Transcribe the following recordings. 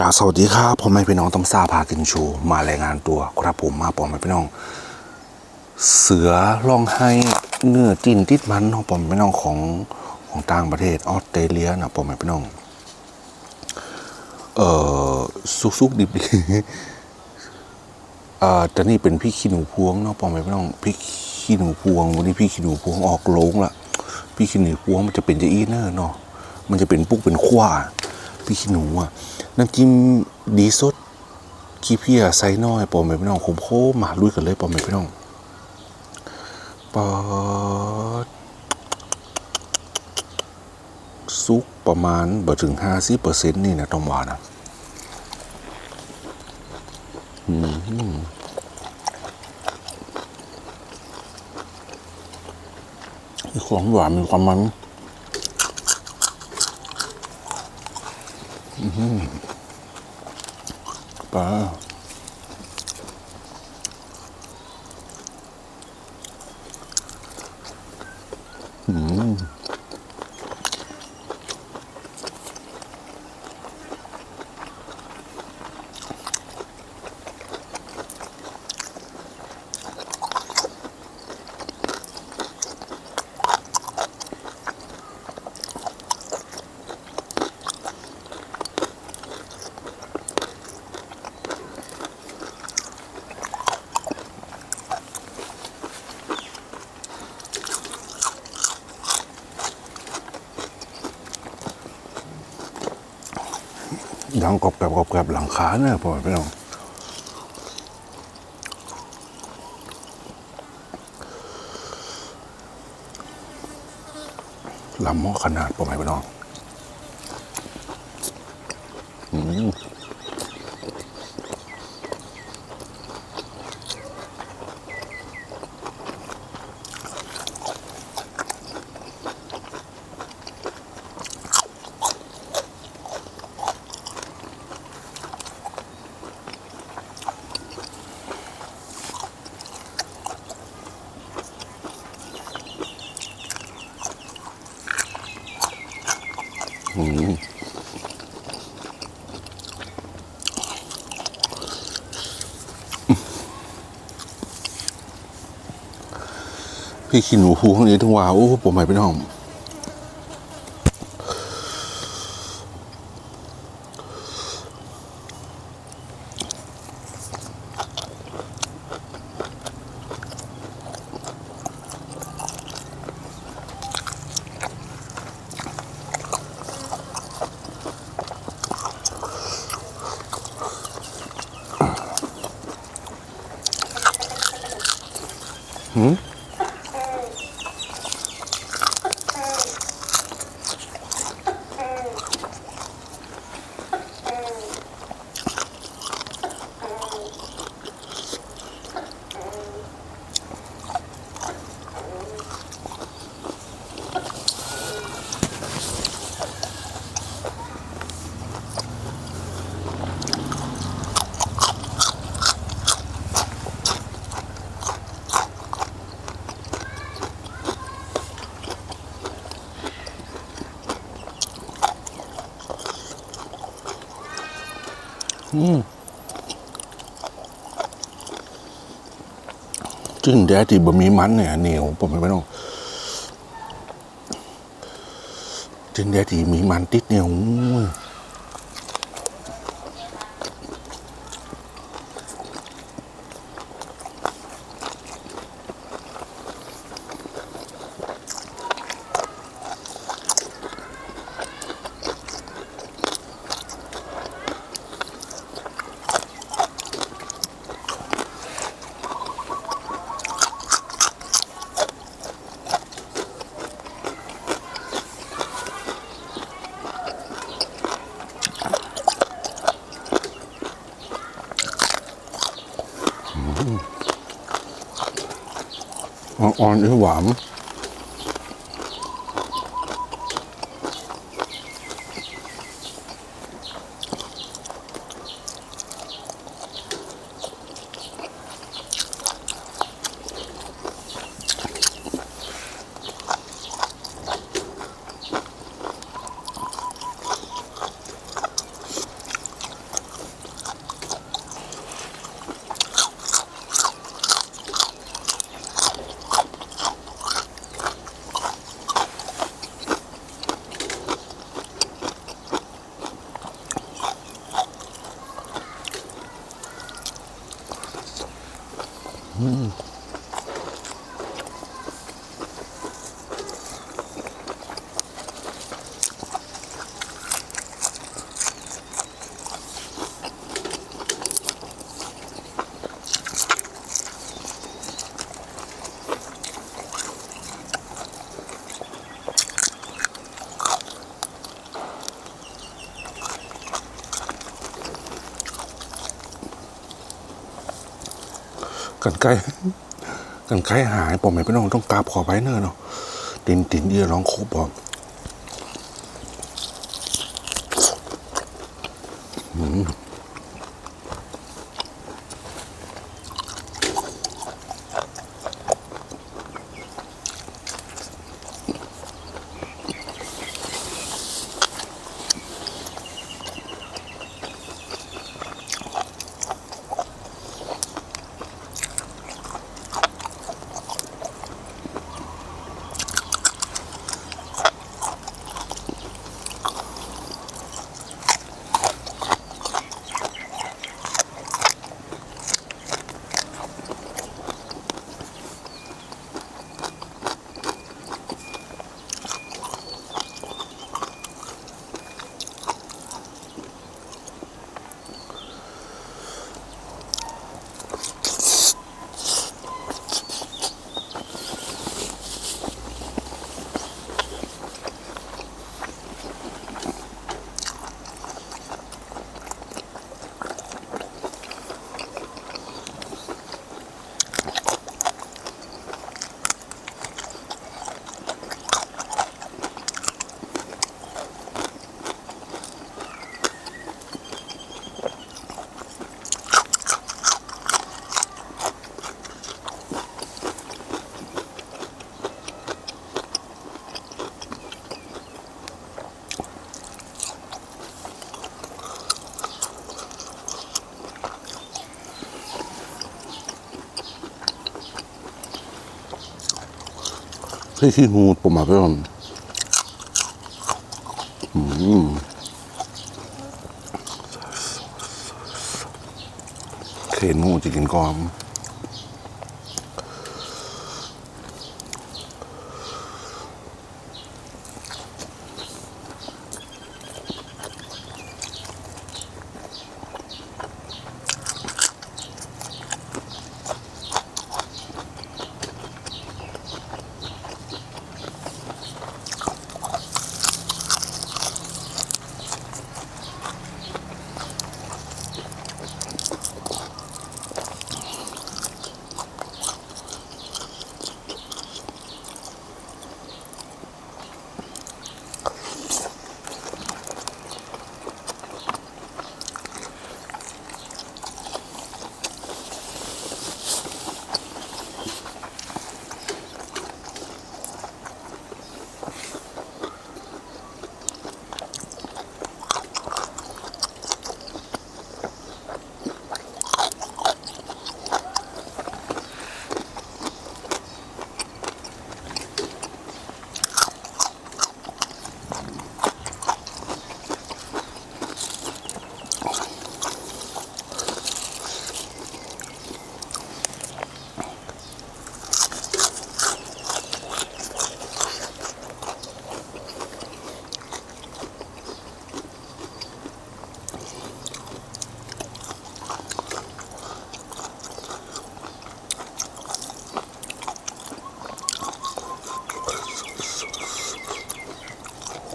กาสวัสดีครับผมไม่พี่น้องต้มซาพากินชู มารายงานตัวครับผมมาผมไม่พี่น้อง เสือร้องไห้เนื้อจินติดมันของผมพี่น้องของของต่างประเทศออสเตรเลียนะผมไม่พี่น้อง เอ่อซุกซุกดิบดิเอ่อแต่นี่เป็นพี่ขี้หนูพวงเนาะผมไม่พี่น้องพี่ขี้หนูพวงวันนี้พี่ขี้หนูพวงออกโรงละพี่ขี้หนูพวงมันจะเป็นจะอีเนอร์เนาะมันจะเป็นปุ๊กเป็นขว้าพี่ขี้หนูอะ น้ำจิ้มดีสดขี้เพียไซน้อยปอมไปพี่น้องโคมโคมาลุยกันเลยปอมไปพี่น้องปอดซุกประมาณบ่ถึงห้าสิบเปอร์เซ็นต์นี่นะต้องว่านะอืมมีความหวานมีความมัน ปล ดังกรอบแกรบกรอบแกรบหลังขาเนี่ยพ่อพี่น้องลำหม้อขนาดพ่อแม่พี่น้อง พี่ขี้หนูพูข้างนี้ทั้งว่าโอ้ผมหม่เป็นห้อง จิ้นแดดีบะหมี่มันเนี่ยเหนียวผมไม่ต้องจิ้นแดดีมีมันติดเหนียว อุ้ยอ่อหวาน Mm. กันไกลกันไกลหายปอมไม่พี่น้องต้องกราบขอไปเนอะเนาะตินตินเอียร้องโคบบอก พี่ขี้งูผมมาพี่น้องอืมเข็นหูจะกินกอม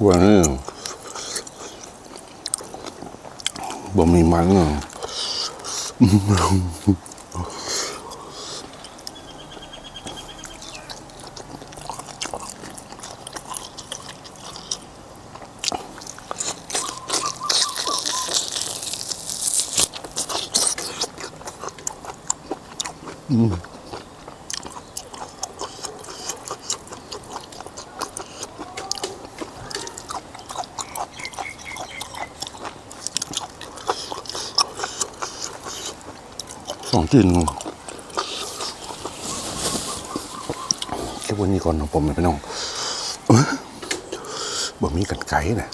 กว่านี่บ่มีมันื่นแค่วันนี้ก่อนนะผมไม่น้องเอ้ยบ่มีกันไก่นะ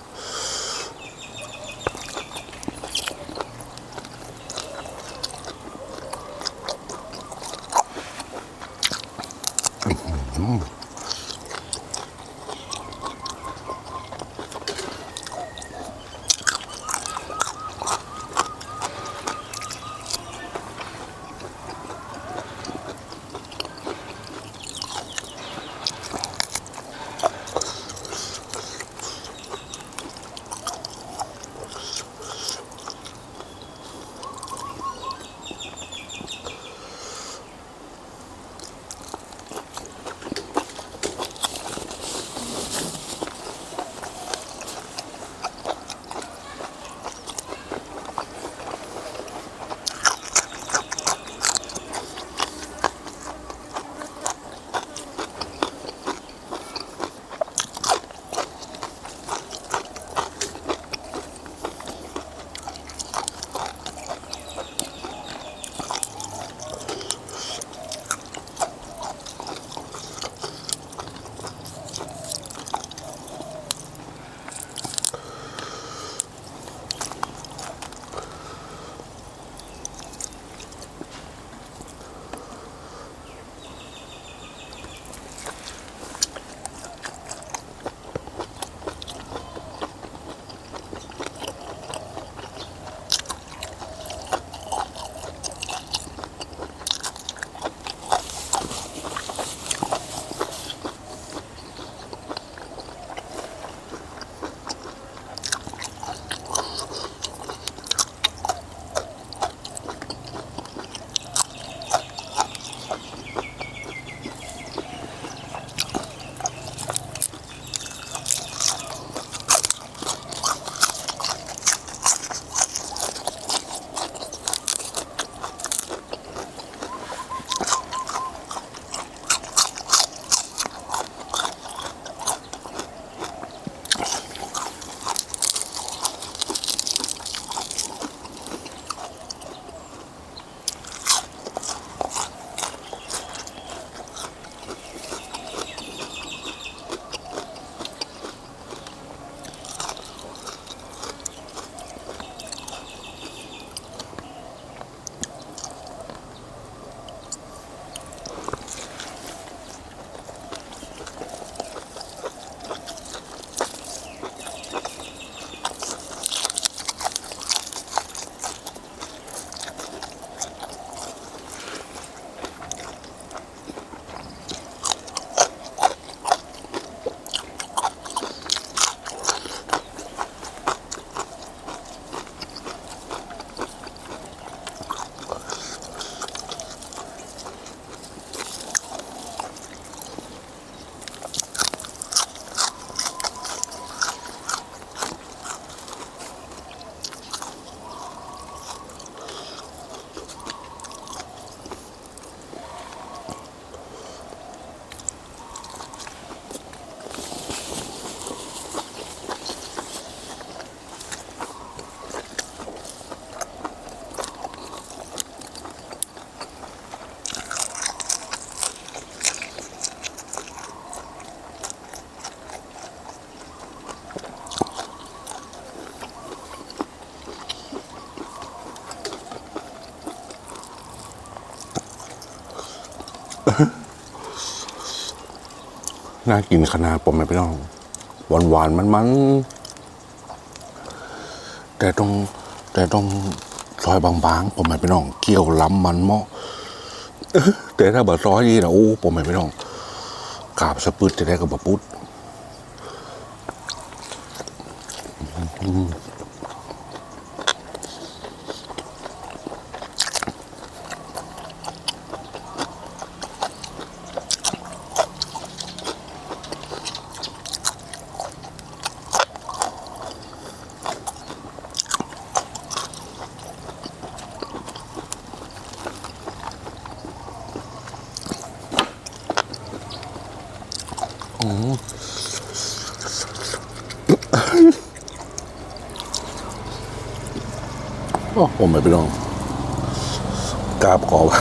น่ากินขนาดผมไม่ต้องหวานหวานมันมันแต่ต้องแต่ต้องซอยบางๆผมไม่ไปน้อง เกี่ยวล้ำมันเมาะแต่ถ้าแบบซอยนี่นะโอ้ผมไม่ไปน้องกาบสะพืดจะได้กับบะปุด อ้ผมไม่ไปน้องกราบขอไว้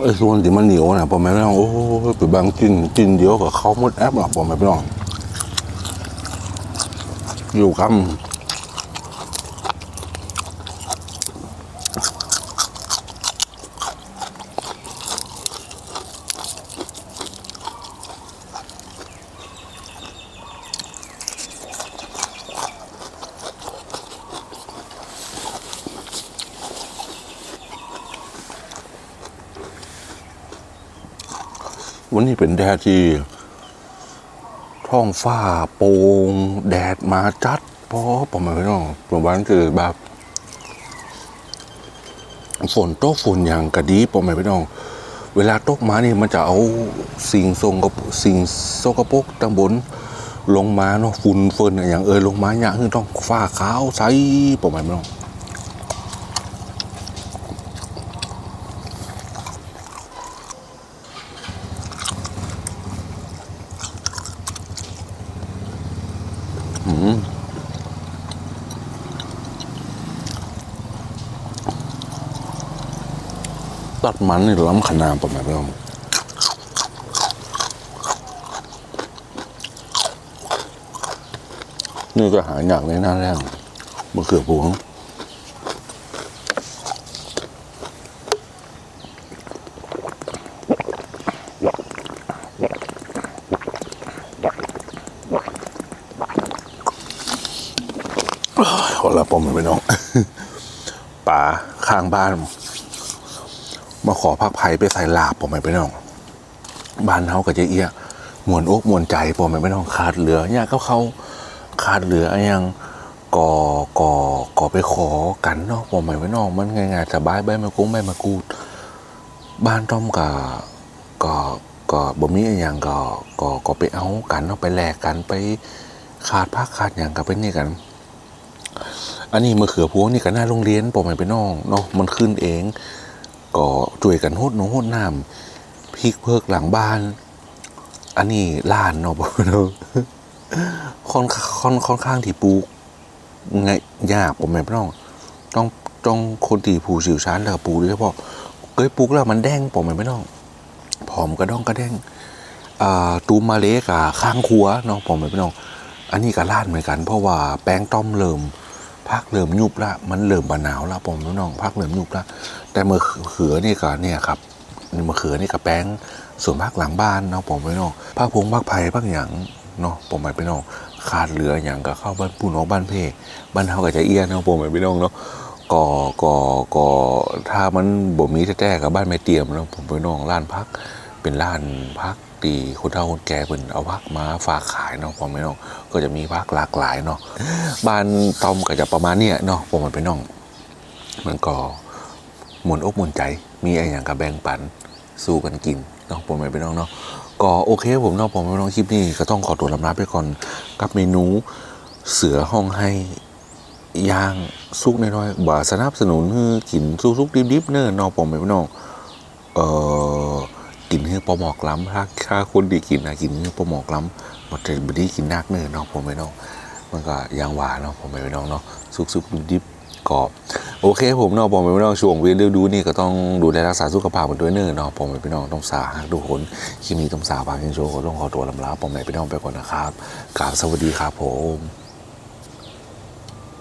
ไอ้ส่วนที่มันเหนียวนะผมไม่ไปน้องโอ้ยไปบางกินกินเดียวกับเขาหมดแอปหรอกผมไม่ไปน้องอยู่คำ วันนี้เป็นแดดที่ท้องฟ้าโปร่งแดดมาจัดเพราะผมไม่ต้องผมว่าคือแบบฝนตกฝนอย่างกระดีผมไม่ต้องเวลาตกมานี่มันจะเอาสิ่งทรงกับสิ่งโซกปกตั้งบนลงมาเนาะฝุ่นเฟินอย่างเออลงมาอย่างคือต้องฟ้าขาวใสผมไม่ต้อง ตัดมันนี่ล้ำขนาดประมาณนี้นี่ก็หายากในหน้าแรงมะเขือพวงขอละปมไปน้องป่าข้างบ้าน มาขอพักไผ่ไปใส่ลาบผมไม่ไปน้องบ้านเขาก็จะเอียมวนอกมวนใจผมไม่ไปน้องขาดเหลือเนี่ยเขาเขาขาดเหลืออะไรยังก่อก่อก่อไปขอกันเนาะผมไม่ไปน้องมันง่ายๆสบายใบมะกุ้งใบมะกรูด บ้านต้อมกับก็ก็บ่มีอะไรอย่างก็ก็ก็ไปเอากันเนาะไปแลกกันไปขาดพักขาดอย่างกับไปนี่กัน อันนี้มะเขือพวงนี่ก็หน้าโรงเรียนผมไม่ไปน้องเนาะมันขึ้นเอง ก็ช่วยกันโหดหนงโหดน้ำพริกเพิกหลังบ้าน อันนี้ล้านเนาะบอกเนาะค่อนค่อนค่อนข้างที่ปลูกไงยากผมไม่ต้องต้องต้องคนที่ผู้เชี่ยวชาญแล้วปลูกโดยเฉพาะเคยปลูกแล้วมันแดงผมไม่ต้องผอมกระด้องกระแดงตูมมาเล็กอะข้างครัวเนาะผมไม่ต้อง อันนี้ก็ล้านเหมือนกัน เพราะว่าแป้งต้อมเริ่ม พักเริ่มยุบละมันเริ่มบาหนาวละผมน้องพักเริ่มยุบละแต่มะเขือนี่ก็เนี่ยครับมะเขือนี่กับแป้งส่วนภาคหลังบ้านเนาะผมไปน้องภาคพงภาคไผ่ภาคหยังเนาะผมไปน้องขาดเหลืออย่างก็เข้าบ้านปู่น้องบ้านเพ่บ้านเฮาก็จะเอี้ยนเนาะผมไปน้องเนาะก่อก่อก่อถ้ามันบ่มีแท้ๆกับบ้านไม่เตรียมเนาะผมไปน้องร้านพักเป็นร้านพัก ตีคนเฒ่าคนแก่เป็นเอาพักมาฝากขายเนาะผมไปน้องก็จะมีพักหลากหลายเนาะบ้านตอมก็จะประมาณเนี้ยเนาะผมไปน้อง มันก็หมุนอกหมุนใจมีไอะไรอย่างกับแบ่งปันสู้กันกินเนาะผมไม่ไปน้องเนาะก็โอเคผมเนาะผมไม่น้องคลิปนี้ก็ต้องขอตัวลำลาไปก่อนกับเมนูเสือห้องให้ย่างซุกน้อยๆบ่าสนับสนุนให้กินซุกๆดิบๆเน้อเนาะผมไม่น้องเอ่อ กินให้ปลาหมอกล้ำถ้าถ้าคนดีกินนะกินให้ปลาหมอกล้ำมันจะบไดีกินนักเนื้อเนาะผมไม่น้องมันก็ยางหวานเนาะผมไม่น้องเนาะซุกๆดิบกรอบโอเคผมเนาะผมเป็นพี่น้องช่วงวีฤดูนี่ก็ต้องดูแลรักษาสุขภาพกันด้วยเนอเนาะผมเป็นพี่น้องต้องสาหักทุกคนคลิปนี้ต้องสาบางยินโชว์ก็ต้องขอตัวลำลาผมเป็นพี่น้องไปก่อนนะครับกราบสวัสดีครับผม